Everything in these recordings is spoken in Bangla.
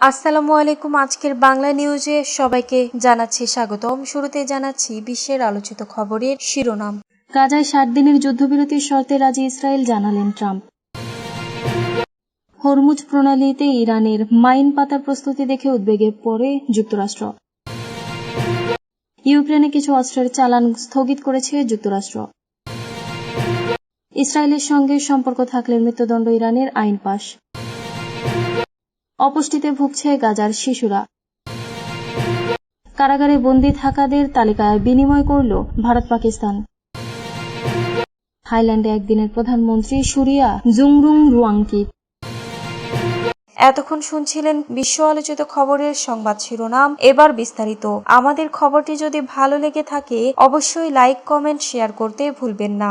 আসসালামু আলাইকুম। আজকের বাংলা নিউজে সবাইকে জানাচ্ছি স্বাগতম শুরুতে জানাচ্ছি বিশ্বের আলোচিত খবরের শিরোনাম। গাজায় ষাট দিনের যুদ্ধবিরতির শর্তে রাজি ইসরায়েল, জানালেন ট্রাম্প। হরমুজ প্রণালীতে ইরানের মাইন পাতার প্রস্তুতি দেখে উদ্বেগের পরে যুক্তরাষ্ট্র। ইউক্রেনে কিছু অস্ত্রের চালান স্থগিত করেছে যুক্তরাষ্ট্র। ইসরায়েলের সঙ্গে সম্পর্ক থাকলে মৃত্যুদণ্ড ইরানের আইন পাশ। অপুষ্টিতে ভুগছে গাজার শিশুরা। কারাগারে বন্দী থাকাদের তালিকায় বিনিময় করল ভারত পাকিস্তান। থাইল্যান্ডে একদিনের প্রধানমন্ত্রী সুরিয়া জুংরুং রুয়াংকিত এতক্ষণ শুনছিলেন বিশ্ব আলোচিত খবরের সংবাদ শিরোনাম। এবার বিস্তারিত। আমাদের খবরটি যদি ভালো লেগে থাকে, অবশ্যই লাইক, কমেন্ট, শেয়ার করতে ভুলবেন না।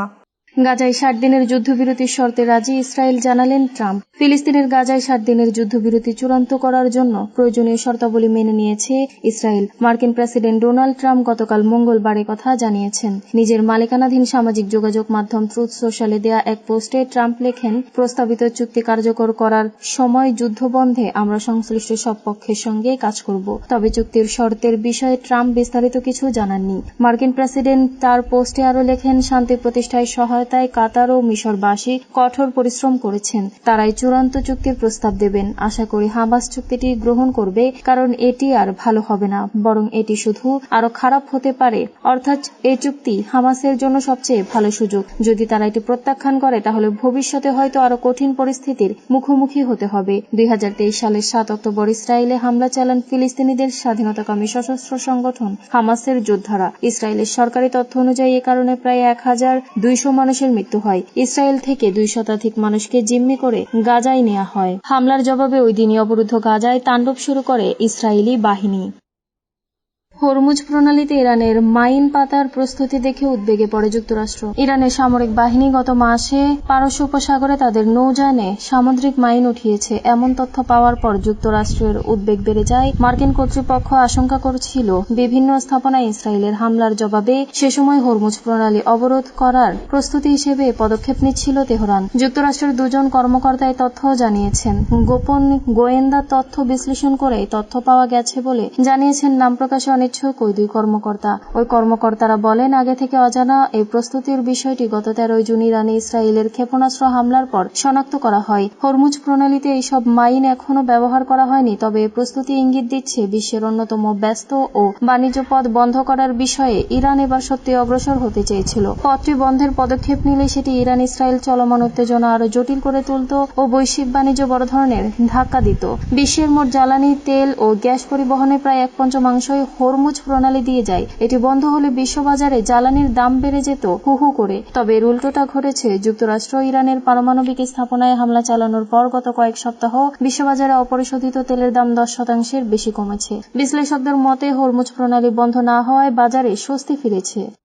গাজায় ষাট দিনের যুদ্ধবিরতির শর্তে রাজি ইসরায়েল জানালেন ট্রাম্প। ফিলিস্তিনের গাজায় ষাট দিনের যুদ্ধবিরতি চূড়ান্ত করার জন্য প্রয়োজনীয় শর্তাবলী মেনে নিয়েছে ইসরায়েল। মার্কিন প্রেসিডেন্ট ডোনাল্ড ট্রাম্প গতকাল মঙ্গলবার কথা জানিয়েছেন। নিজের মালিকানাধীন সামাজিক যোগাযোগ মাধ্যম ট্রুথ সোশ্যালে দেয়া এক পোস্টে ট্রাম্প লেখেন, প্রস্তাবিত চুক্তি কার্যকর করার সময় যুদ্ধ বন্ধে আমরা সংশ্লিষ্ট সব পক্ষের সঙ্গে কাজ করব। তবে চুক্তির শর্তের বিষয়ে ট্রাম্প বিস্তারিত কিছু জানাননি। মার্কিন প্রেসিডেন্ট তার পোস্টে আরও লেখেন, শান্তি প্রতিষ্ঠায় সহায়তায় কাতার ও মিশরবাসী কঠোর পরিশ্রম করেছেন। তারাই চূড়ান্ত চুক্তির প্রস্তাব দেবেন। আশা করি হামাস চুক্তিটি গ্রহণ করবে, কারণ এটি আর ভালো হবে না, বরং এটি শুধু আরও খারাপ হতে পারে। অর্থাৎ এই চুক্তি হামাসের জন্য সবচেয়ে ভালো সুযোগ। যদি তারা এটি প্রত্যাখ্যান করে, তাহলে ভবিষ্যতে হয়তো আরও কঠিন পরিস্থিতির মুখোমুখি হতে হবে। দুই হাজার তেইশ সালের সাত অক্টোবর ইসরায়েলে হামলা চালান ফিলিস্তিনিদের স্বাধীনতাকামী সশস্ত্র সংগঠন হামাসের যোদ্ধারা। ইসরায়েলের সরকারি তথ্য অনুযায়ী এ কারণে প্রায় এক হাজার দুইশো মানুষের মৃত্যু হয়। ইসরায়েল থেকে দুই শতাধিক মানুষকে জিম্মি করে গাজায় নেওয়া হয়। হামলার জবাবে ওই দিনই অবরুদ্ধ গাজায় তাণ্ডব শুরু করে ইসরায়েলি বাহিনী। হরমুজ প্রণালীতে ইরানের মাইন পাতার প্রস্তুতি দেখে উদ্বেগে পড়ে যুক্তরাষ্ট্র। ইরানের সামরিক বাহিনী গত মাসে পারস্য উপসাগরে তাদের নৌযানে সামুদ্রিক মাইন উঠিয়েছে। এমন তথ্য পাওয়ার পর যুক্তরাষ্ট্রের উদ্বেগ বেড়ে যায়। মার্কিন কর্তৃপক্ষ আশঙ্কা করছিল, বিভিন্ন স্থাপনায় ইসরায়েলের হামলার জবাবে সে সময় হরমুজ প্রণালী অবরোধ করার প্রস্তুতি হিসেবে পদক্ষেপ নিচ্ছিল তেহরান। যুক্তরাষ্ট্রের দুজন কর্মকর্তা এই তথ্য জানিয়েছেন। গোপন গোয়েন্দা তথ্য বিশ্লেষণ করে তথ্য পাওয়া গেছে বলে জানিয়েছেন নাম প্রকাশে অনিচ্ছুক ওই দুই কর্মকর্তা? ওই কর্মকর্তারা বলেন, আগে থেকে অজানা এই প্রস্তুতির বিষয়টি গত তেরোই জুন ইরানে ইসরায়েলের ক্ষেপণাস্ত্র হামলার পর শনাক্ত করা হয়। হরমুজ প্রণালীতে এইসব মাইন এখনও ব্যবহার করা হয়নি, তবে প্রস্তুতি ইঙ্গিত দিচ্ছে বিশ্বের অন্যতম ব্যস্ত ও বাণিজ্য পথ বন্ধ করার বিষয়ে ইরান এবার সত্যি অগ্রসর হতে চেয়েছিল। পথটি বন্ধের পদক্ষেপ নিলে সেটি ইরান ইসরায়েল চলমান উত্তেজনা আরও জটিল করে তুলত ও বৈশ্বিক বাণিজ্য বড় ধরনের ধাক্কা দিত। বিশ্বের মোট জ্বালানি, তেল ও গ্যাস পরিবহনে প্রায় এক পঞ্চমাংশই হরমুজ প্রণালী দিয়ে যায়। এটি বন্ধ হলে বিশ্ববাজারে জ্বালানির দাম বেড়ে যেত হু হু করে। তবে উল্টোটা ঘটেছে, যুক্তরাষ্ট্র ইরানের পারমাণবিক স্থাপনায় হামলা চালানোর পর গত কয়েক সপ্তাহ বিশ্ববাজারে অপরিশোধিত তেলের দাম দশ শতাংশের বেশি কমেছে। বিশ্লেষকদের মতে, হরমুজ প্রণালী বন্ধ না হওয়ায় বাজারে স্বস্তি ফিরেছে।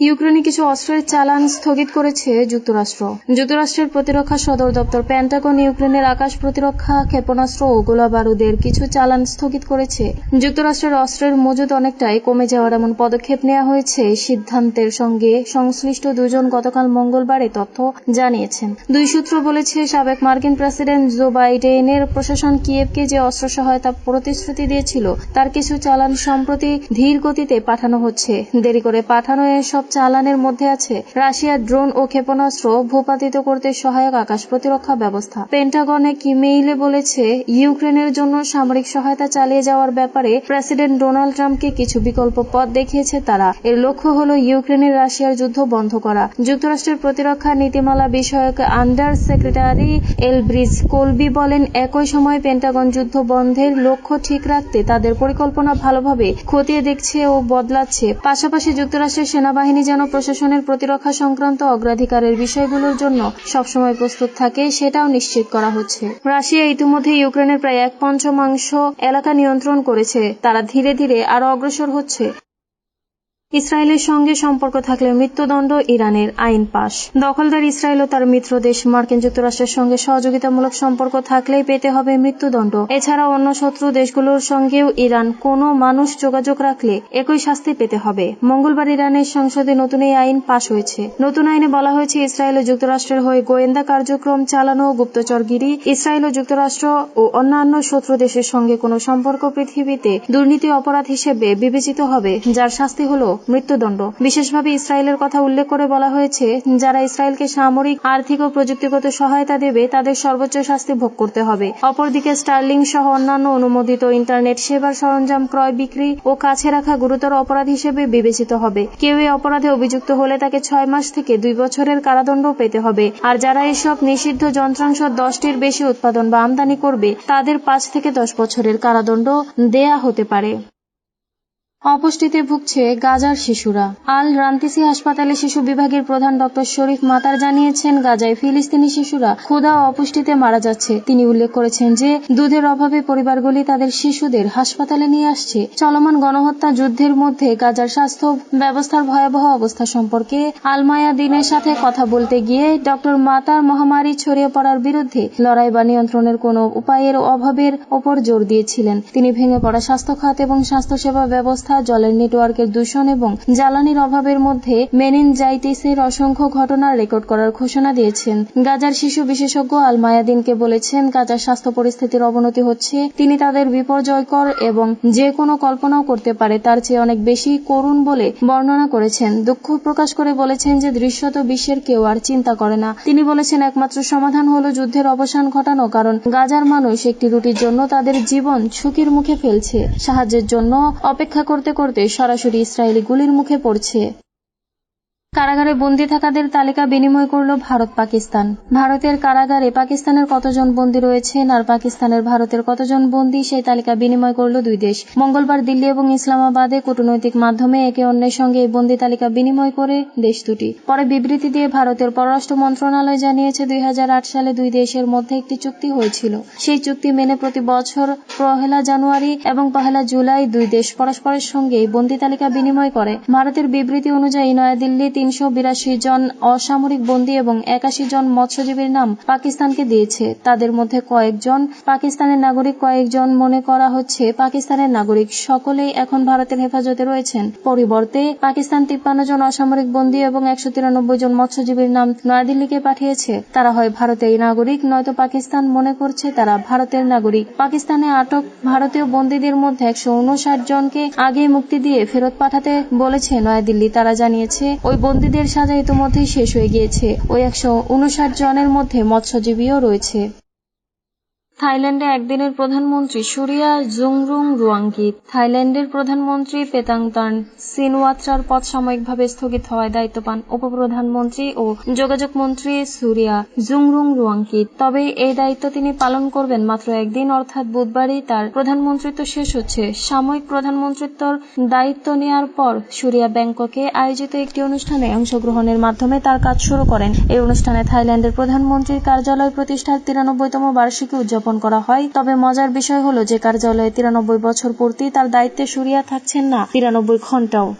ইউক্রেনে কিছু অস্ত্রের চালান স্থগিত করেছে যুক্তরাষ্ট্র। যুক্তরাষ্ট্রের প্রতিরক্ষা সদর দপ্তর প্যান্টাগন ইউক্রেনের আকাশ প্রতিরক্ষা ক্ষেপণাস্ত্র ও গোলা বারুদের কিছু চালান স্থগিত করেছে। যুক্তরাষ্ট্রের অস্ত্রের মজুদ অনেকটাই কমে যাওয়ার এমন পদক্ষেপ নেওয়া হয়েছে সিদ্ধান্তের সঙ্গে সংশ্লিষ্ট দুজন গতকাল মঙ্গলবার এ তথ্য জানিয়েছেন। দুই সূত্র বলেছে, সাবেক মার্কিন প্রেসিডেন্ট জো বাইডেনের প্রশাসন কিয়েভকে যে অস্ত্র সহায়তা প্রতিশ্রুতি দিয়েছিল, তার কিছু চালান সম্প্রতি ধীর গতিতে পাঠানো হচ্ছে। দেরি করে পাঠানো এসব চালানের মধ্যে আছে। রাশিয়ার ড্রোন ও ক্ষেপণাস্ত্র ভূপাতিত করতে সহায়ক আকাশ প্রতিরক্ষা ব্যবস্থা। পেন্টাগন এক ইমেইলে বলেছে, ইউক্রেনের জন্য সামরিক সহায়তা চালিয়ে যাওয়ার ব্যাপারে প্রেসিডেন্ট ডোনাল্ড ট্রাম্পকে কিছু বিকল্প পথ দেখিয়েছে তারা। এর লক্ষ্য হল ইউক্রেনের রাশিয়ার যুদ্ধ বন্ধ করা। যুক্তরাষ্ট্রের প্রতিরক্ষা নীতিমালা বিষয়ক আন্ডার সেক্রেটারি এলব্রিজ কোলবি বলেন, একই সময় পেন্টাগন যুদ্ধ বন্ধের লক্ষ্য ঠিক রাখতে তাদের পরিকল্পনা ভালোভাবে খতিয়ে দেখছে ও বদলাচ্ছে। পাশাপাশি যুক্তরাষ্ট্রের সেনাবাহিনী যেন প্রশাসনের প্রতিরক্ষা সংক্রান্ত অগ্রাধিকারের বিষয়গুলোর জন্য সবসময় প্রস্তুত থাকে, সেটাও নিশ্চিত করা হচ্ছে। রাশিয়া ইতিমধ্যে ইউক্রেনের প্রায় এক পঞ্চমাংশ এলাকা নিয়ন্ত্রণ করেছে। তারা ধীরে ধীরে আরও অগ্রসর হচ্ছে। ইসরায়েলের সঙ্গে সম্পর্ক থাকলে মৃত্যুদণ্ড ইরানের আইন পাশ। দখলদার ইসরায়েল ও তার মিত্র দেশ মার্কিন যুক্তরাষ্ট্রের সঙ্গে সহযোগিতামূলক সম্পর্ক থাকলেই পেতে হবে মৃত্যুদণ্ড। এছাড়া অন্য শত্রু দেশগুলোর সঙ্গেও ইরান কোনো মানুষ যোগাযোগ রাখলে একই শাস্তি পেতে হবে। মঙ্গলবার ইরানের সংসদে নতুন এই আইন পাশ হয়েছে। নতুন আইনে বলা হয়েছে, ইসরায়েল ও যুক্তরাষ্ট্রের হয়ে গোয়েন্দা কার্যক্রম চালানো, গুপ্তচরগিরি, ইসরায়েল ও যুক্তরাষ্ট্র ও অন্যান্য শত্রু দেশের সঙ্গে কোনো সম্পর্ক পৃথিবীতে দুর্নীতি অপরাধ হিসেবে বিবেচিত হবে, যার শাস্তি হল মৃত্যুদণ্ড। বিশেষভাবে ইসরায়েলের কথা উল্লেখ করে বলা হয়েছে, যারা ইসরায়েলকে সামরিক, আর্থিক ও প্রযুক্তিগত সহায়তা দেবে, তাদের সর্বোচ্চ শাস্তি ভোগ করতে হবে। অপরদিকে স্টার্লিং সহ অন্যান্য অনুমোদিত ইন্টারনেট সেবার সরঞ্জাম ক্রয়, বিক্রি ও কাছে রাখা গুরুতর অপরাধ হিসেবে বিবেচিত হবে। কেউ এই অপরাধে অভিযুক্ত হলে তাকে ছয় মাস থেকে দুই বছরের কারাদণ্ড পেতে হবে। আর যারা এসব নিষিদ্ধ যন্ত্রাংশ দশটির বেশি উৎপাদন বা আমদানি করবে, তাদের পাঁচ থেকে দশ বছরের কারাদণ্ড দেয়া হতে পারে। অপুষ্টিতে ভুগছে গাজার শিশুরা। আল রান্তিসি হাসপাতালে শিশু বিভাগের প্রধান ডক্টর শরীফ মাতার জানিয়েছেন, গাজায় ফিলিস্তিনি শিশুরা ক্ষুধা অপুষ্টিতে মারা যাচ্ছে। তিনি উল্লেখ করেছেন যে, দুধের অভাবে পরিবারগুলি তাদের শিশুদের হাসপাতালে নিয়ে আসছে। চলমান গণহত্যা যুদ্ধের মধ্যে গাজার স্বাস্থ্য ব্যবস্থার ভয়াবহ অবস্থা সম্পর্কে আলমায়া দিনের সাথে কথা বলতে গিয়ে ডক্টর মাতার মহামারী ছড়িয়ে পড়ার বিরুদ্ধে লড়াই বা নিয়ন্ত্রণের কোনো উপায়ের অভাবের ওপর জোর দিয়েছিলেন। তিনি ভেঙে পড়া স্বাস্থ্য খাত এবং স্বাস্থ্যসেবা ব্যবস্থা জলের নেটওয়ার্কের দূষণ এবং জ্বালানির অভাবের মধ্যে মেনিনজাইটিসের অসংখ্য ঘটনার রেকর্ড করার ঘোষণা দিয়েছেন। গাজার শিশু বিশেষজ্ঞ আল মায়াদিনকে বলেছেন, গাজার স্বাস্থ্য পরিস্থিতির অবনতি হচ্ছে। তিনি তাদের বিপর্যয়কর এবং যে কোনো কল্পনাও করতে পারে, তার চেয়ে অনেক বেশি করুণ বলে বর্ণনা করেছেন। দুঃখ প্রকাশ করে বলেছেন যে দৃশ্যত বিশ্বের কেউ আর চিন্তা করে না। তিনি বলেছেন, একমাত্র সমাধান হলো যুদ্ধের অবসান ঘটানো, কারণ গাজার মানুষ একটি রুটির জন্য তাদের জীবন ঝুঁকির মুখে ফেলছে। সাহায্যের জন্য অপেক্ষা করতে করতে সরাসরি ইসরায়েলি গুলির মুখে পড়ছে। কারাগারে বন্দী থাকাদের তালিকা বিনিময় করল ভারত পাকিস্তান। ভারতের কারাগারে পাকিস্তানের কতজন বন্দী রয়েছেন আর পাকিস্তানের ভারতের কতজন বন্দী, সেই তালিকা বিনিময় করল দুই দেশ। মঙ্গলবার দিল্লি এবং ইসলামাবাদে কূটনৈতিক মাধ্যমে একে অন্যের সঙ্গে এই বন্দী তালিকা বিনিময় করে দেশ দুটি। পরে বিবৃতি দিয়ে ভারতের পররাষ্ট্র মন্ত্রণালয় জানিয়েছে, দুই হাজার আট সালে দুই দেশের মধ্যে একটি চুক্তি হয়েছিল। সেই চুক্তি মেনে প্রতি বছর পহেলা জানুয়ারি এবং পহেলা জুলাই দুই দেশ পরস্পরের সঙ্গে এই বন্দী তালিকা বিনিময় করে। ভারতের বিবৃতি অনুযায়ী নয়াদিল্লি তিনশো বিরাশি জন অসামরিক বন্দী এবং একাশি জন মৎস্যজীবীর নাম পাকিস্তানকে দিয়েছে। তাদের মধ্যে কয়েকজন পাকিস্তানের নাগরিক, কয়েকজন মনে করা হচ্ছে পাকিস্তানের নাগরিক। সকলেই এখন ভারতের হেফাজতে রয়েছেন। পরিবর্তে পাকিস্তান তিপ্পান্ন জন অসামরিক বন্দী এবং একশো তিরানব্বই জন মৎস্যজীবীর নাম নয়াদিল্লিকে পাঠিয়েছে। তারা হয় ভারতের নাগরিক, নয়তো পাকিস্তান মনে করছে তারা ভারতের নাগরিক। পাকিস্তানে আটক ভারতীয় বন্দীদের মধ্যে একশো উনষাট জনকে আগে মুক্তি দিয়ে ফেরত পাঠাতে বলেছে নয়াদিল্লি। তারা জানিয়েছে, ওই বন্দীদের সাজা ইতিমধ্যেই শেষ হয়ে গিয়েছে। ওই একশো উনষাট জনের মধ্যে মৎস্যজীবীও রয়েছে। থাইল্যান্ডে একদিনের প্রধানমন্ত্রী সুরিয়া জুংরুং রুয়াঙ্গি থাইল্যান্ডের প্রধানমন্ত্রী পেতাংতান সিনওয়াত্রার পদ সাময়িকভাবে স্থগিত হওয়ায় দায়িত্ব পান উপপ্রধানমন্ত্রী ও যোগাযোগ মন্ত্রী সুরিয়া জুংরুং রুয়াঙ্কি তবে এই দায়িত্ব তিনি পালন করবেন মাত্র একদিন, অর্থাৎ বুধবারই তার প্রধানমন্ত্রিত্ব শেষ হচ্ছে। সাময়িক প্রধানমন্ত্রিত্বর দায়িত্ব নেয়ার পর সুরিয়া ব্যাংককে আয়োজিত একটি অনুষ্ঠানে অংশগ্রহণের মাধ্যমে তার কাজ শুরু করেন। এই অনুষ্ঠানে থাইল্যান্ডের প্রধানমন্ত্রীর কার্যালয় প্রতিষ্ঠার তিরানব্বইতম বার্ষিকী উদযাপন করা হয়। তবে মজার বিষয় হলো, যে কার্যালয়ে তিরানব্বই বছর পূর্তি তার দায়িত্বে সুরিয়া থাকছেন না। তিরানব্বই ঘন্টাও